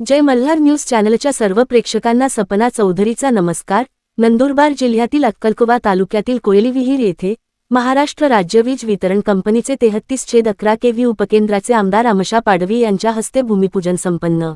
जय Malhar news चॅनलच्या सर्व प्रेक्षकांना सपना चौधरीचा नमस्कार. नंदुरबार जिल्ह्यातील अक्कलकुवा तालुक्यातील कोयलीविहीर येथे महाराष्ट्र राज्य वीज वितरण कंपनीचे तेहत्तीस छेद अकरा केव्ही उपकेंद्राचे आमदार अमशा पाडवी यांच्या हस्ते भूमिपूजन संपन्न.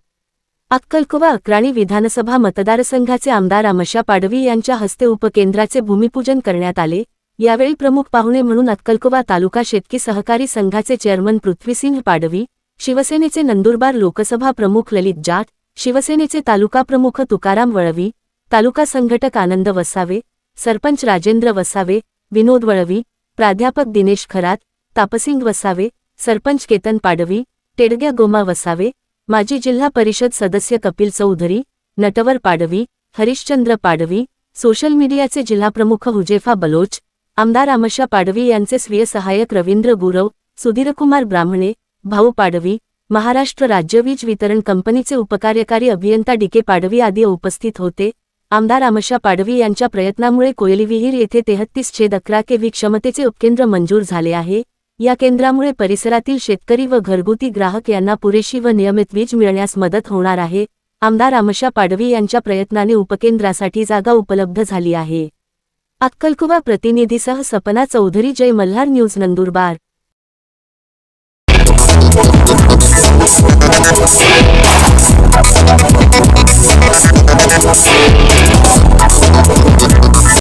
अक्कलकुवा अक्राणी विधानसभा मतदारसंघाचे आमदार अमशा पाडवी यांच्या हस्ते उपकेंद्राचे भूमिपूजन करण्यात आले. यावेळी प्रमुख पाहुणे म्हणून अक्कलकुवा तालुका शेतकी सहकारी संघाचे चेअरमन पृथ्वीसिंह पाडवी शिवसेनेचे नंदुरबार लोकसभा प्रमुख ललित जाट शिवसेनेचे तालुका प्रमुख तुकाराम वळवी तालुका संघटक आनंद वसावे सरपंच राजेंद्र वसावे विनोद वळवी प्राध्यापक दिनेश खरात तापसिंग वसावे सरपंच केतन पाडवी टेडग्या गोमा वसावे माजी जिल्हा परिषद सदस्य कपिल चौधरी नटवर पाडवी हरिश्चंद्र पाडवी सोशल मीडियाचे जिल्हाप्रमुख हुजेफा बलोच आमदार आमशा पाडवी यांचे स्वीय सहाय्यक रवींद्र गुरव सुधीरकुमार ब्राह्मणे भाऊ पाडवी महाराष्ट्र राज्य वीज वितरण कंपनीचे उपकार्यकारी अभियंता डीके पाडवी आदी उपस्थित होते. आमदार अमशा पाडवी यांच्या प्रयत्नामुळे कोयलीविहीर येथे तेहत्तीस छेद अकरा केव्ही क्षमतेचे उपकेंद्र मंजूर झाले आहे. या केंद्रामुळे परिसरातील शेतकरी व घरगुती ग्राहक यांना पुरेशी व नियमित वीज मिळण्यास मदत होणार आहे. आमदार अमशा पाडवी यांच्या प्रयत्नाने उपकेंद्रासाठी जागा उपलब्ध झाली आहे. अक्कलकुवा प्रतिनिधीसह सपना चौधरी जय मल्हार न्यूज नंदुरबार. Yes.